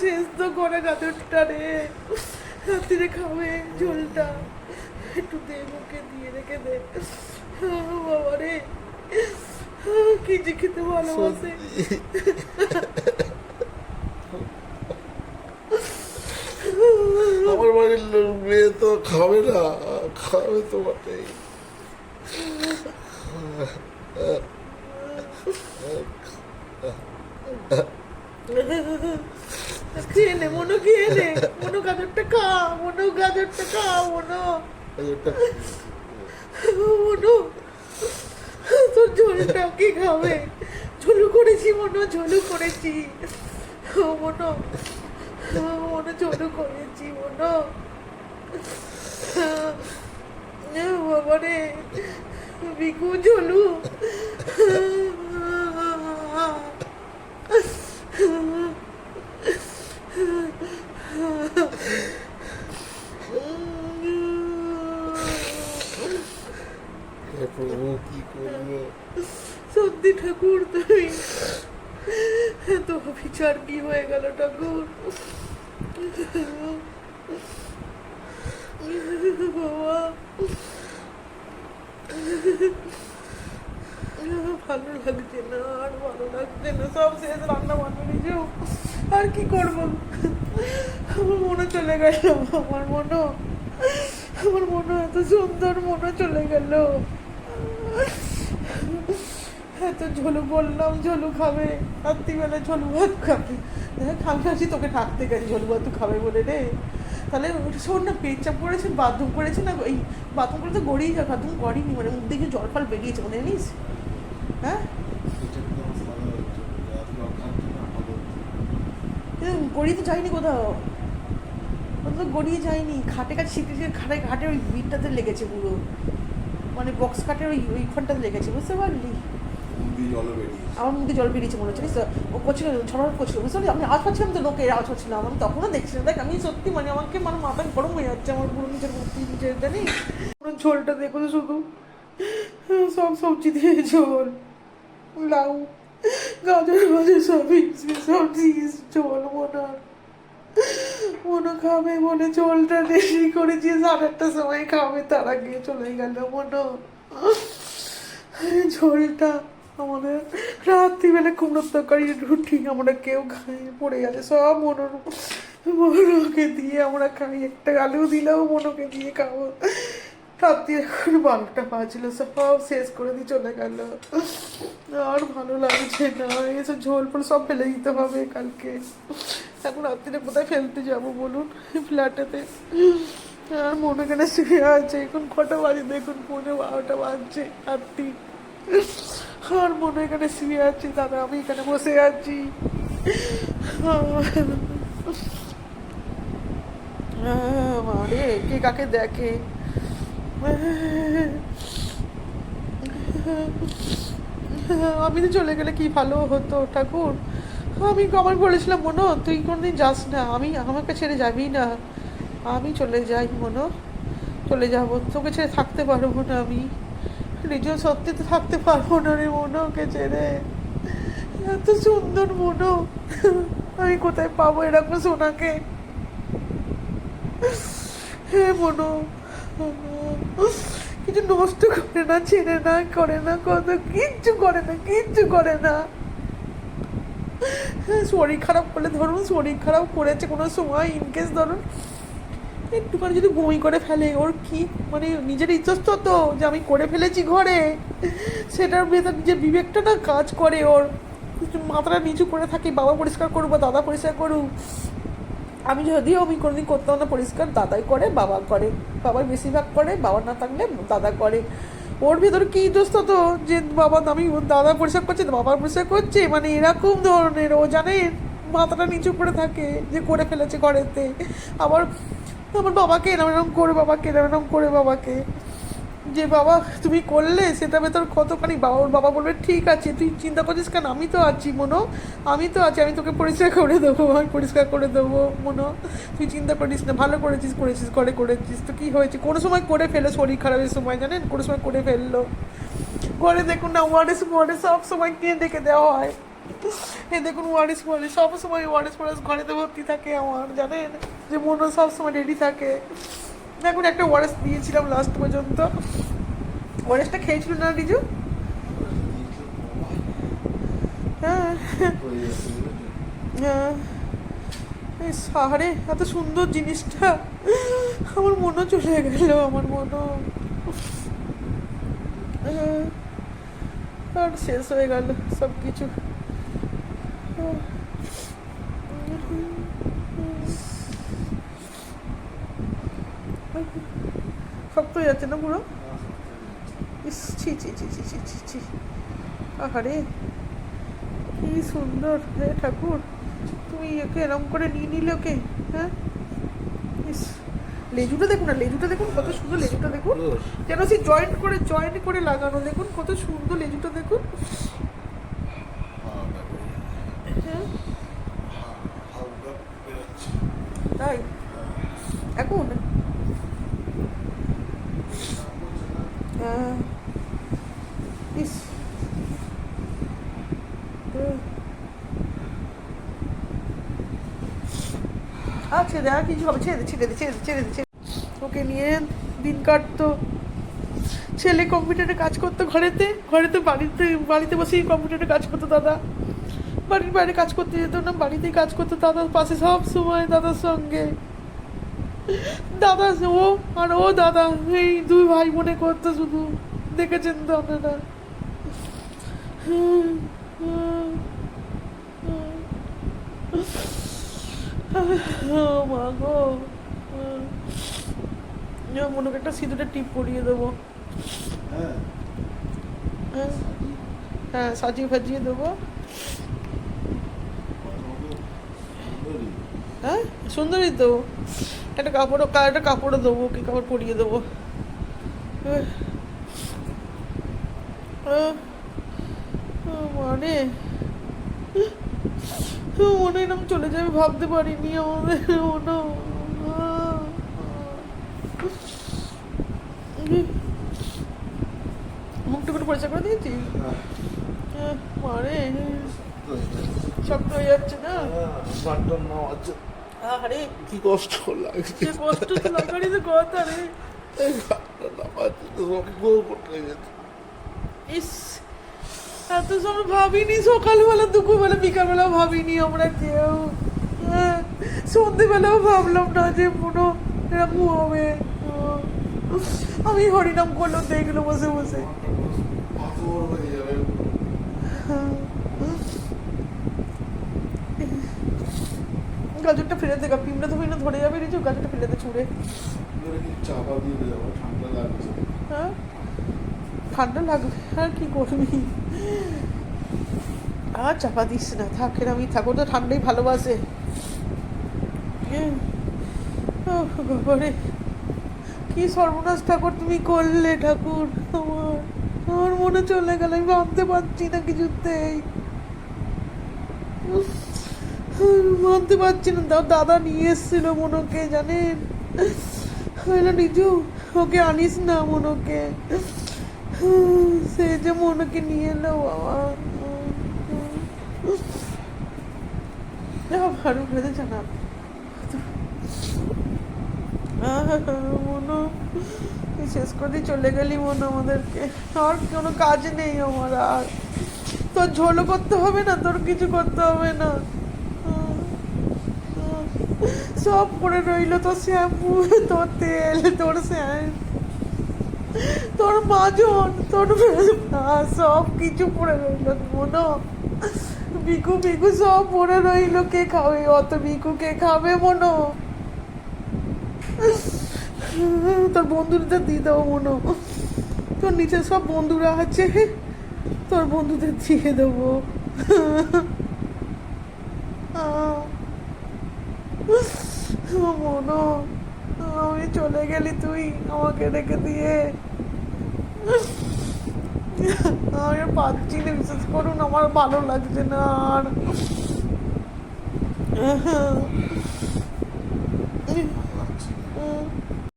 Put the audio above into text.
শেষ তো করে গাজরটা রে। রাত্রিরে খাবে ঝোলটা একটু দে মুখে, দিয়ে রেখে দে। বাবা রে। কি যে খেতে ভালোবাসে। আমার বাড়ির মেয়ে তো খাবে না, খাবে তো বটেই। খেয়ে নে মনো খেয়ে নে মনো গাজরটা খা মনো। গাজরটা। খা মনো একটা তোর ঝোলটা কি খাবে? ঝোলু করেছি মনো ঝোলু করেছি। ও মনো মনো ঝোলু করেছি মনো। বাবা রে বিকু ঝোলু হে প্রভু কি করব সত্যি ঠাকুর তুমি তো বিচার কি হয়ে গেল, ঠাকুর? বাবা। ভালো লাগছে না, আর ভালো লাগছে না। সব শেষ, রান্না বান্না নিজেও। আর কি করব? আমার মনে চলে গেল, আমার মনে আমার মনে এত সুন্দর মনে চলে গেল। এত ঝোলু বললাম, ঝোলু খাবে। রাত্রিবেলা ঝোলু ভাত খাবে। দেখ আমি ভাবছি তোকে থাকতে গেছি, ঝোলু ভাত খাবে বলে রে। তাহলে শোন না পেচ্ছাপ করেছে বাথরুম করেছে না, এই বাথরুম করে তো গড়িয়ে যা বাথরুম করিনি মানে মুখ দেখে জল ফল বেরিয়েছে মনে জানিস? হ্যাঁ? গড়িয়ে তো যায়নি কোথাও। তো গড়িয়ে যায়নি। খাটে কাছে শীতে খাটে ঘাটে ওই ভিড়টাতে লেগেছে পুরো। মানে বক্স কাটের ওই, ওইখানটাতে লেগেছে, বুঝতে পারলি? আমার মুখে জল বেরিয়েছে মনে হচ্ছে ও করছিল ছড়ার করছিল। বুঝতে আমি আওয়াজ পাচ্ছিলাম তো লোকের আওয়াজ হচ্ছিলাম আমি তখনও দেখছিলাম। দেখ, আমি সত্যি মানে আমাকে মানে মাথা গরম হয়ে যাচ্ছে, আমার পুরো নিজের মূর্তি নিজের, জানিস? পুরো ঝোলটা দেখো শুধু। সব সবজি দিয়ে ঝোল, লাউ, গাজর গাজর সবই সবজি ঝোল মোনার মনে খাবে মনে ঝোলটা বেশি করেছি সাড়ে আটটার সময় খাবে, তার আগে চলে গেল মনে ঝোলটা আমাদের রাত্রিবেলা কুমড়োর তরকারি, রুটি আমরা কেউ খাই পড়ে গেছে, সব মনোর মনোকে দিয়ে আমরা খাই। একটা আলু দিলেও মনোকে দিয়ে খাব। রাত্রি এখন বারোটা বাজলো, সব শেষ করে দিয়ে চলে গেল। আর ভালো লাগছে না, এসব ঝোল ফোল সব ফেলে দিতে হবে কালকে। এখন রাত্রিরে কোথায় ফেলতে যাব বলুন? ফ্ল্যাটেতে। আর মনে কেন শুয়ে আছে? এখন কটা বাজে দেখুন, পৌনে বারোটা বাজছে, রাত্রি। আর মনে এখানে শুয়ে আছি, দাদা, আমি এখানে বসে আছি। আরে, কে কাকে দেখে? আমি তো চলে গেলে কি ভালো হতো, ঠাকুর? আমি আমার বলেছিলাম, মনো, তুই কোনোদিন যাস না? আমি আমাকে ছেড়ে যাবি না। আমি চলে যাই, মনো। চলে যাব। তোকে ছেড়ে থাকতে পারব না আমি। নিজেও সত্যি থাকতে পারব না রে মনো, ওকে ছেড়ে। এত সুন্দর মনো। আমি কোথায় পাবো এরকম সোনাকে? হ্যাঁ মনো কিছু নষ্ট করে না, ছেড়ে না, করে না, কত কিচ্ছু করে না, কিচ্ছু করে না। শরীর খারাপ করলে ধরুন, শরীর খারাপ করেছে কোনো সময় ইনকেস ধরুন একটুখানি যদি বমি করে ফেলে, ওর কি মানে নিজের ইজ্জত তো, যে আমি করে ফেলেছি ঘরে, সেটার ভেতর যে বিবেকটা না কাজ করে ওর। মাথাটা নিচু করে থাকি, বাবা পরিষ্কার করুক বা দাদা পরিষ্কার করুক, আমি যদিও আমি কোনোদিন করতাম না পরিষ্কার, দাদাই করে, বাবা করে। বাবার বেশিরভাগ করে, বাবা না থাকলে দাদা করে। ওর ভেতর কি দোষ তো যে বাবা, আমি দাদা পরিষ্কার করছে, বাবা পরিষ্কার করছে মানে এরকম ধরনের, ও জানে মাথাটা নিচু করে থাকে, যে করে ফেলেছে ঘরেতে। আবার আমার বাবাকে এরম এরম করে, বাবাকে এরম এরম করে, বাবাকে। যে বাবা, তুমি করলে, সেটা ভেতর কতখানি বাবা ওর বাবা বলবে, ঠিক আছে, তুই চিন্তা করছিস কেন আমি তো আছি, মনো। আমি তো আছি, আমি তোকে পরিষ্কার করে দেবো, আমি পরিষ্কার করে দেবো, মনো। তুই চিন্তা করিস না, ভালো করেছিস করেছিস করে করেছিস, তো কী হয়েছে? কোনো সময় করে ফেলে শরীর খারাপের সময়, জানেন? কোনো সময় করে ফেলল। ঘরে দেখুন না ওয়ার্ডে ওয়ার্ডে সব সময় কে ডেকে দেওয়া হয়। এই দেখুন ওয়ারিস ওয়ারিস সবসময় ওয়ারিস ওয়ারিস ঘরেতে ভর্তি থাকে আমার জানেন? যে মনে সবসময় রেডি থাকে। দেখুন একটা ওয়ারেস দিয়েছিলাম লাস্ট পর্যন্ত। ওয়ারেসটা খেয়েছিল না রিজু? হ্যাঁ। হ্যাঁ। সাহারে এত সুন্দর জিনিসটা। আমার মনও চলে গেল আমার মনও। হ্যাঁ, আর শেষ হয়ে গেল সব কিছু শক্ত হয়ে যাচ্ছে না পুরো? ইস ছি ছি ছি ছি ছি ছি ছি। আহারে কি সুন্দর হে ঠাকুর। তুমি একে এরম করে নিয়ে নিলে ওকে হ্যাঁ? ইস লেজুটা দেখুন না লেজুটা দেখুন কত সুন্দর লেজুটা দেখুন। যেন সে জয়েন্ট করে জয়েন্ট করে লাগানো দেখুন কত সুন্দর লেজুটা দেখুন হ্যাঁ তাই এখন ইস। আচ্ছা দেখ কিছু হবে ছেড়ে দে ছেড়ে দে ছেড়ে ছেড়ে দে। ওকে নিয়ে দিন কাটতো ছেলে কম্পিউটারে কাজ করতো ঘরেতে ঘরেতে বাড়িতে বাড়িতে বসেই কম্পিউটারে কাজ করতো দাদা বাড়ির বাইরে কাজ করতে যেত না বাড়িতেই কাজ করতো দাদার পাশে সব সময় দাদার সঙ্গে দাদা ও আর ও দাদা এই দুই ভাই মনে করতো শুধু দেখেছেন তো আপনারা? মা গো। এবার একটা সিঁদুরের টিপ পরিয়ে দেবো। হ্যাঁ। হ্যাঁ সাজিয়ে ফাজিয়ে দেবো। হ্যাঁ সুন্দরই তো। একটা কাপড়ও একটা কাপড়ও দেবো কি কাপড় পরিয়ে দেবো মানে মনে এরকম চলে যাবে ভাবতে পারিনি আমাদের আহ। মুখটা করে পরিষ্কার করে দিয়েছি মানে শক্ত হয়ে যাচ্ছে না আরে কি কষ্ট লাগছে। কষ্ট তো লাগারই তো কথা রে। সব ইস এত সময় ভাবিনি সকালবেলা দুপুরবেলা বিকালবেলা ভাবিনি আমরা কেউ। হ্যাঁ, সন্ধেবেলাও ভাবলাম না যে মনো এরকম হবে। আমি হরিনাম করল দেখল বসে বসে পাথর হয়ে যাবে গাজরটা ফেলে দে পিমড়া তো না ধরে যাবে রিচু গাজরটা ফেলে দে ছুঁড়ে ঠান্ডা লাগছে হ্যাঁ? ঠান্ডা লাগবে আর কি করবি? আর চাপা দিস না থাক আমি থাকো তো ঠান্ডাই ভালোবাসে। বাবারে। কি সর্বনাশ ঠাকুর তুমি করলে ঠাকুর। আমার আমার মনে চলে গেল আমি ভাবতে পারছি না কিছুতেই। উফ, ভাবতে পারছি না। তাও দাদা নিয়ে এসেছিল মনোকে, জানেন? নিজু ওকে আনিস না মনোকে। সে যে মনোকে নিয়ে এলো, বাবা। ভালো ভেবে জানা। মনো শেষ করে চলে গেলি মনে আমাদেরকে। আর কোনো কাজ নেই আমার আর। তোর ঝোলও করতে হবে না, তোর কিছু করতে হবে না। সব পড়ে রইল তোর শ্যাম্পু, তোর তেল, তোর শ্যাম্প তোর মাজন, তোর সব কিছু পড়ে রইল মনো বিকু বিকু সব পড়ে রইল, কে খাবে? অত বিকু কে খাবে মনো তোর বন্ধুদের দিয়ে দেবো মনো তোর নিচে সব বন্ধুরা আছে, তোর বন্ধুদের দিয়ে দেবো। মনো আমি চলে গেলি তুই আমাকে রেখে দিয়ে। আমি পাচ্ছি না বিশ্বাস করুন আমার ভালো লাগছে না আর। উম,